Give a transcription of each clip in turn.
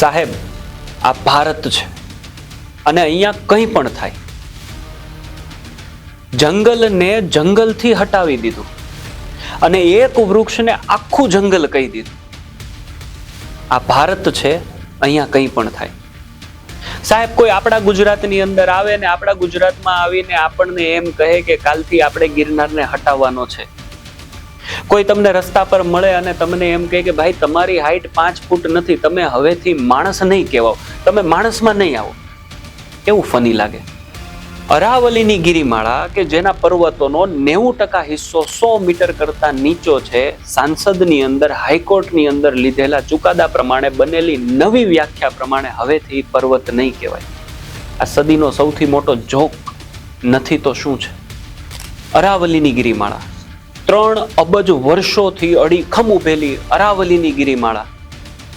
સાહેબ, આ ભારત છે અને અહીંયા કંઈ પણ થાય. જંગલને જંગલથી હટાવી દીધું અને એક વૃક્ષને આખું જંગલ કહી દીધું. આ ભારત છે, અહીંયા કંઈ પણ થાય. સાહેબ, કોઈ આપણા ગુજરાતની અંદર આવે ને આપણા ગુજરાતમાં આવીને આપણને એમ કહે કે કાલથી આપણે ગિરનારને હટાવવાનો છે. કોઈ તમને રસ્તા પર મળે અને તમને એમ કહે કે ભાઈ, તમારી હાઈટ પાંચ ફૂટ નથી, તમે હવેથી માણસ નહીં કહેવાઓ. તમે માણસમાં નહીં આવો. કેવું ફની લાગે? અરાવલીની ગિરિમાળા કે જેના પર્વતોનો નેવું ટકા હિસ્સો સો મીટર કરતા નીચો છે, સાંસદની અંદર, હાઈકોર્ટની અંદર લીધેલા ચુકાદા પ્રમાણે બનેલી નવી વ્યાખ્યા પ્રમાણે હવેથી પર્વત નહીં કહેવાય. આ સદીનો સૌથી મોટો જોક નથી તો શું છે? અરાવલીની ગિરિમાળા. ત્રણ અબજ વર્ષોથી અડીખમ ઉભેલી અરાવલીની ગિરિમાળા,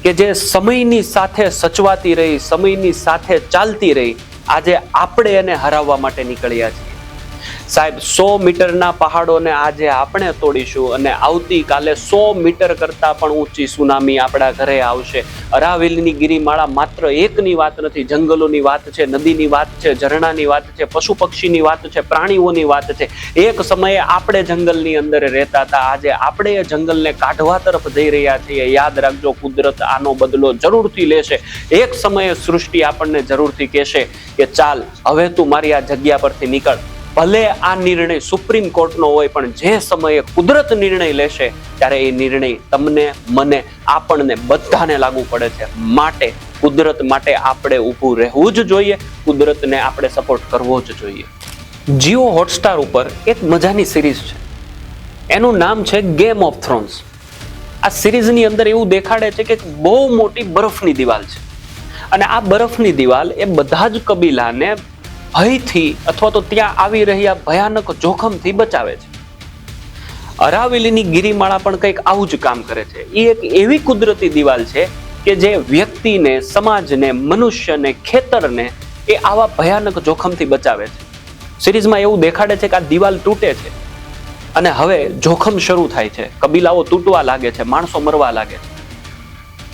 કે જે સમયની સાથે સચવાતી રહી, સમયની સાથે ચાલતી રહી, આજે આપણે એને હરાવવા માટે નીકળ્યા છીએ. સાહેબ, સો મીટરના પહાડોને આજે આપણે તોડીશું અને આવતીકાલે સો મીટર કરતાં પણ ઊંચી સુનામી આપણા ઘરે આવશે. અરાવેલીની ગિરિમાળા માત્ર એકની વાત નથી, જંગલોની વાત છે, નદીની વાત છે, ઝરણાની વાત છે, પશુ પક્ષીની વાત છે, પ્રાણીઓની વાત છે. એક સમયે આપણે જંગલની અંદર રહેતા હતા, આજે આપણે એ જંગલને કાઢવા તરફ જઈ રહ્યા છીએ. યાદ રાખજો, કુદરત આનો બદલો જરૂરથી લેશે. એક સમયે સૃષ્ટિ આપણને જરૂરથી કહેશે કે ચાલ, હવે તું મારી આ જગ્યા પરથી નીકળ. ભલે આ નિર્ણય સુપ્રીમ કોર્ટનો હોય, પણ જે સમયે કુદરત નિર્ણય લેશે, ત્યારે એ નિર્ણય તમને, મને, આપણને બધાને લાગુ પડે છે. માટે, કુદરત માટે આપણે ઊભું રહેવું જ જોઈએ, કુદરતને આપણે સપોર્ટ કરવો જ જોઈએ. જીઓ હોટસ્ટાર ઉપર એક મજાની સિરીઝ છે. એનું નામ છે ગેમ ઓફ થ્રોન્સ આ સિરીઝની અંદર એવું દેખાડે છે કે બહુ મોટી બરફની દિવાલ છે. અને આ બરફની દિવાલ એ બધા જ કબીલાને ભયથી અથવા તો ત્યાં આવી રહ્યા ભયાનક જોખમથી બચાવે છે. અરાવેલીની ગિરિમાળા પણ કંઈક આવું જ કામ કરે છે. એ એક એવી કુદરતી દિવાલ છે કે જે વ્યક્તિને, સમાજને, મનુષ્યને, ખેતરને એ આવા ભયાનક જોખમથી બચાવે છે. સિરીઝમાં એવું દેખાડે છે કે આ દિવાલ તૂટે છે. અને હવે જોખમ શરૂ થાય છે. કબીલાઓ તૂટવા લાગે છે, માણસો મરવા લાગે છે.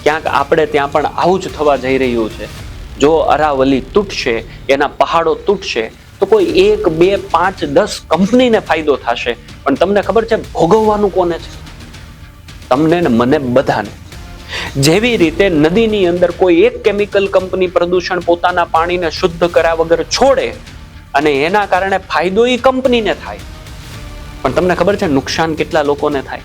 ક્યાંક આપણે ત્યાં પણ આવું જ થવા જઈ રહ્યું છે. જો અરાવલી તૂટશે, એના પહાડો તૂટશે, તો કોઈ એક, બે, પાંચ, દસ કંપનીને ફાયદો થશે. પણ તમને ખબર છે ભોગવવાનું કોને છે? તમને ને મને બધાને. જેવી રીતે નદીની અંદર કોઈ એક કેમિકલ કંપની પ્રદૂષણ પોતાના પાણીને શુદ્ધ કર્યા વગર છોડે, અને એના કારણે ફાયદો એ કંપનીને થાય. પણ તમને ખબર છે નુકસાન કેટલા લોકોને થાય?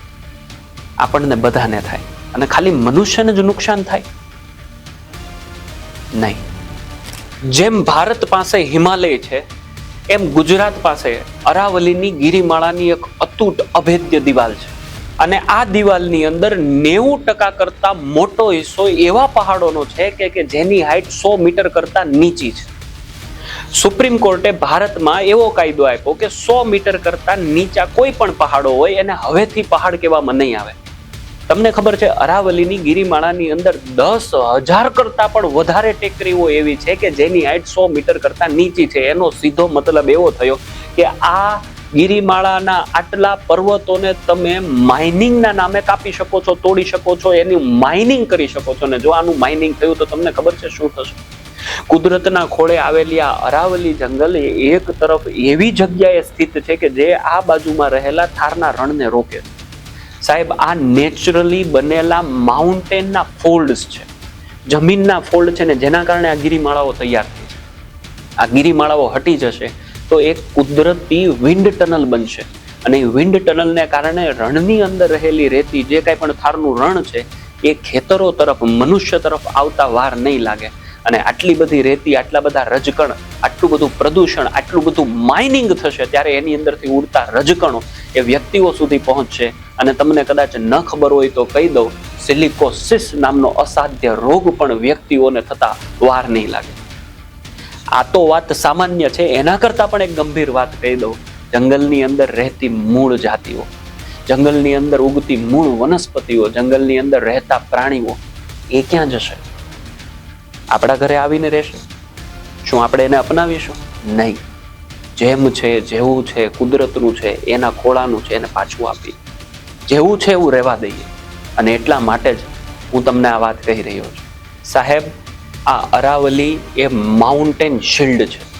આપણને બધાને થાય. અને ખાલી મનુષ્યને જ નુકસાન થાય? નહીં. જેમ ભારત પાસે હિમાલય છે, એમ ગુજરાત પાસે અરાવલીની ગિરિમાળાની એક અતૂટ અભેદ્ય દિવાલ છે. અને આ દિવાલની અંદર નેવું ટકા કરતા મોટો હિસ્સો એવા પહાડોનો છે કે કે જેની હાઈટ સો મીટર કરતા નીચી છે. સુપ્રીમ કોર્ટે ભારતમાં એવો કાયદો આપ્યો કે સો મીટર કરતા નીચા કોઈ પણ પહાડો હોય, એને હવેથી પહાડ કહેવામાં નહીં આવે. તમને ખબર છે, અરાવલીની ગિરિમાળાની અંદર દસ હજાર કરતા પણ વધારે ટેકરીઓ એવી છે કે જેની હાઈટ સો મીટર કરતા નીચી છે. એનો સીધો મતલબ એવો થયો કે આ ગિરિમાળાના આટલા પર્વતોને તમે માઇનિંગના નામે કાપી શકો છો, તોડી શકો છો, એની માઇનિંગ કરી શકો છો ને જો આનું માઇનિંગ થયું તો તમને ખબર છે શું થશે? કુદરતના ખોળે આવેલી આ અરાવલી જંગલ એક તરફ એવી જગ્યાએ સ્થિત છે કે જે આ બાજુમાં રહેલા થારના રણને રોકે છે. સાહેબ, આ નેચરલી બનેલા માઉન્ટેનના ફોલ્ડ્સ છે. જમીનના ફોલ્ડ છે ને જેના કારણે આ ગિરિમાળાઓ તૈયાર થઈ છે. આ ગિરિમાળાઓ હટી જશે તો એક કુદરતી વિન્ડ ટનલ બનશે. અને એ વિન્ડ ટનલને કારણે રણની અંદર રહેલી રેતી, જે કાંઈ પણ થારનું રણ છે, એ ખેતરો તરફ, મનુષ્ય તરફ આવતા વાર નહીં લાગે. અને આટલી બધી રેતી, આટલા બધા રજકણ, આટલું બધું પ્રદૂષણ, આટલું બધું માઇનિંગ થશે, ત્યારે એની અંદરથી ઉડતા રજકણો એ વ્યક્તિઓ સુધી પહોંચશે. અને તમને કદાચ ન ખબર હોય તો કહી દઉં સિલિકોસિસ નામનો અસાધ્ય રોગ પણ વ્યક્તિઓને થતા વાર નહીં લાગે. આ તો વાત સામાન્ય છે, એના કરતાં પણ એક ગંભીર વાત કહી દઉં. જંગલની અંદર રહેતી મૂળ જાતિઓ, જંગલની અંદર ઉગતી મૂળ વનસ્પતિઓ, જંગલની અંદર રહેતા પ્રાણીઓ, એ ક્યાં જશે? આપણા ઘરે આવીને રહેશે. શું આપણે એને અપનાવીશું? નહીં. જેમ છે, જેવું છે, કુદરતનું છે, એના ખોળાનું છે, એને પાછું આપી. જેવું છે એવું રહેવા દઈએ. અને એટલા માટે જ હું તમને આ વાત કહી રહ્યો છું. સાહેબ, આ અરાવલી એ માઉન્ટેન શિલ્ડ છે.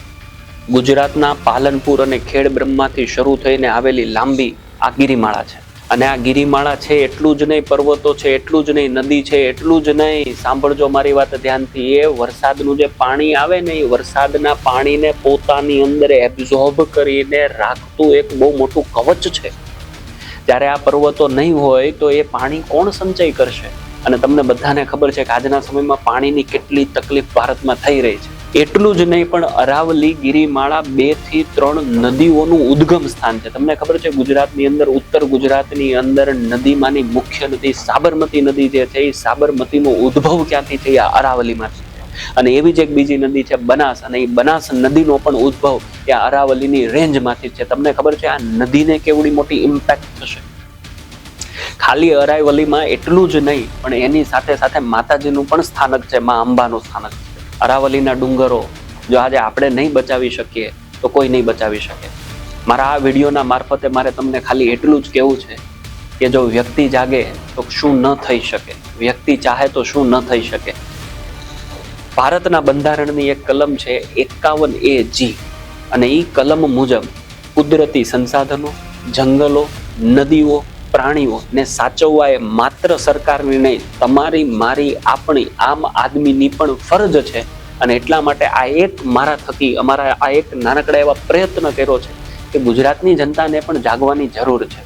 ગુજરાતના પાલનપુર અને ખેડ બ્રહ્માથી શરૂ થઈને આવેલી લાંબી આ ગિરિમાળા છે. અને આ ગિરિમાળા છે, એટલું જ નહીં, પર્વતો છે, એટલું જ નહીં, નદી છે, એટલું જ નહીં. સાંભળજો મારી વાત ધ્યાનથી. એ વરસાદનું જે પાણી આવે ને, એ વરસાદના પાણીને પોતાની અંદર એબ્ઝોર્બ કરીને રાખતું એક બહુ મોટું કવચ છે. જ્યારે આ પર્વતો નહીં હોય, તો એ પાણી કોણ સંચય કરશે? અને તમને બધાને ખબર છે કે આજના સમયમાં પાણીની કેટલી તકલીફ ભારતમાં થઈ રહી છે. એટલું જ નહીં, પણ અરાવલી ગિરિમાળા બેથી ત્રણ નદીઓનું ઉદ્ગમ સ્થાન છે. તમને ખબર છે, ગુજરાતની અંદર, ઉત્તર ગુજરાતની અંદર નદીમાંની મુખ્ય નદી સાબરમતી નદી જે છે, એ સાબરમતીનો ઉદ્ભવ ક્યાંથી છે આ અરાવલીમાંથી અને એવી જ એક બીજી નદી છે, બનાસ. અને એ બનાસ નદીનો પણ ઉદ્ભવ એ અરાવલીની રેન્જમાંથી છે. તમને ખબર છે, આ નદીને કેવડી મોટી ઇમ્પેક્ટ થશે? ખાલી અરાવલીમાં એટલું જ નહીં, પણ એની સાથે સાથે માતાજીનું પણ સ્થાનક છે, મા અંબાનું સ્થાનક છે. અરાવલીના ડુંગરો, જો આજે આપણે નહીં બચાવી શકીએ, તો કોઈ નહીં બચાવી શકે. મારા આ વિડીયોના મારફતે મારે તમને ખાલી એટલું જ કહેવું છે કે જો વ્યક્તિ જાગે, તો શું ન થઈ શકે? વ્યક્તિ ચાહે તો શું ન થઈ શકે? ભારતના બંધારણની એક કલમ છે એકાવન એ જી અને એ કલમ મુજબ કુદરતી સંસાધનો, જંગલો, નદીઓ પ્રાણીઓ ને સાચવવા એ માત્ર સરકારની નહીં, તમારી, મારી, આપણી, આમ આદમીની પણ ફરજ છે. અને એટલા માટે આ એક મારા થકી, અમારા આ એક નાનકડા એવા પ્રયત્ન કર્યો છે કે ગુજરાતની જનતાને પણ જાગવાની જરૂર છે.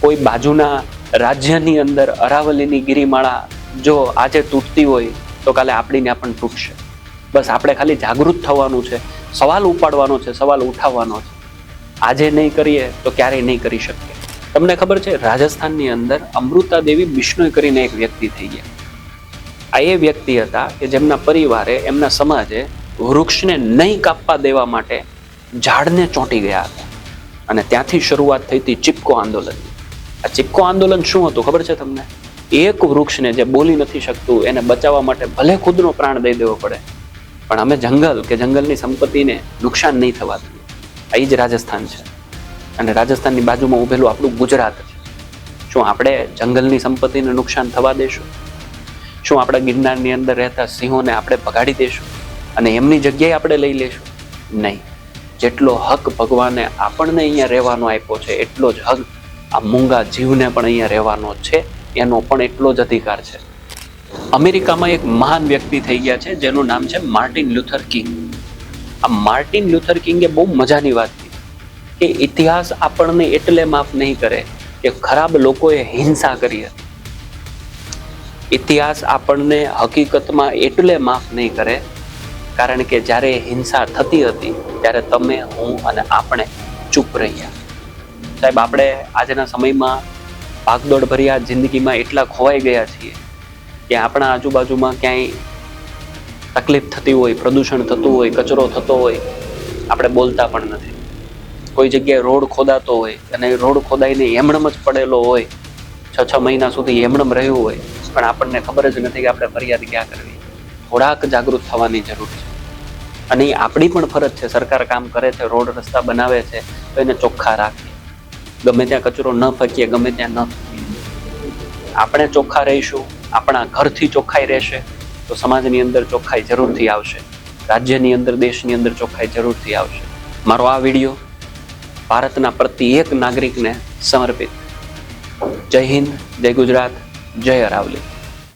કોઈ બાજુના રાજ્યની અંદર અરાવલીની ગિરિમાળા જો આજે તૂટતી હોય, તો કાલે આપણીને પણ તૂટશે. બસ આપણે ખાલી જાગૃત થવાનું છે, સવાલ ઉપાડવાનો છે, સવાલ ઉઠાવવાનો છે. આજે નહીં કરીએ, તો ક્યારેય નહીં કરી શકીએ. તમને ખબર છે, રાજસ્થાનની અંદર અમૃતા દેવી બિશ્નોઈ કરીને એક વ્યક્તિ થઈ ગયા. આ એ વ્યક્તિ હતા કે જેમના પરિવારે, એમના સમાજે વૃક્ષને નહીં કાપવા દેવા માટે ઝાડને ચોંટી ગયા હતા. અને ત્યાંથી શરૂઆત થઈ હતી ચિપકો આંદોલનની આ ચિપકો આંદોલન શું હતું ખબર છે તમને? એક વૃક્ષને જે બોલી નથી શકતું, એને બચાવવા માટે ભલે ખુદનો પ્રાણ દઈ દેવો પડે, પણ અમે જંગલ કે જંગલની સંપત્તિને નુકસાન નહીં થવા દઈએ. આ જ રાજસ્થાન છે. અને રાજસ્થાનની બાજુમાં ઉભેલું આપણું ગુજરાત શું આપણે જંગલની સંપત્તિને નુકસાન થવા દેશું? શું આપણે ગિરનારની અંદર રહેતા સિંહોને આપણે ભગાડી દેશું? અને એમની જગ્યાએ આપણે લઈ લેશું? નહીં. જેટલો હક ભગવાને આપણને અહીંયા રહેવાનો આપ્યો છે, એટલો જ હક આ મૂંગા જીવને પણ અહીંયા રહેવાનો છે, એનો પણ એટલો જ અધિકાર છે. અમેરિકામાં એક મહાન વ્યક્તિ થઈ ગયા છે, જેનું નામ છે માર્ટિન લ્યુથર કિંગ. આ માર્ટિન લ્યુથર કિંગે બહુ મજાની વાત કે ઇતિહાસ આપણને એટલે માફ નહીં કરે કે ખરાબ લોકોએ હિંસા કરી હતી. ઇતિહાસ આપણને હકીકતમાં એટલે માફ નહીં કરે, કારણ કે જ્યારે હિંસા થતી હતી, ત્યારે તમે, હું અને આપણે ચૂપ રહ્યા. સાહેબ, આપણે આજના સમયમાં ભાગદોડ ભર્યા જિંદગીમાં એટલા ખોવાઈ ગયા છીએ કે આપણા આજુબાજુમાં ક્યાંય તકલીફ થતી હોય, પ્રદૂષણ થતું હોય, કચરો થતો હોય, આપણે બોલતા પણ નથી. કોઈ જગ્યાએ રોડ ખોદાતો હોય અને રોડ ખોદાઈને એમણમ જ પડેલો હોય છ છ મહિના સુધી એમણમ રહ્યું હોય, પણ આપણને ખબર જ નથી કે આપણે ફરિયાદ ક્યાં કરવી. થોડાક જાગૃત થવાની જરૂર છે. અને એ આપણી પણ ફરજ છે. સરકાર કામ કરે છે, રોડ રસ્તા બનાવે છે, તો એને ચોખ્ખા રાખીએ. ગમે ત્યાં કચરો ન ફેંકીએ, ગમે ત્યાં ન આપણે ચોખ્ખા રહીશું, આપણા ઘરથી ચોખ્ખાઈ રહેશે, તો સમાજની અંદર ચોખ્ખાઈ જરૂરથી આવશે. રાજ્યની અંદર, દેશની અંદર ચોખ્ખાઈ જરૂરથી આવશે. મારો આ વીડિયો ભારતના પ્રત્યેક નાગરિકને સમર્પિત. જય હિન્દ જય ગુજરાત જય અરાવલી.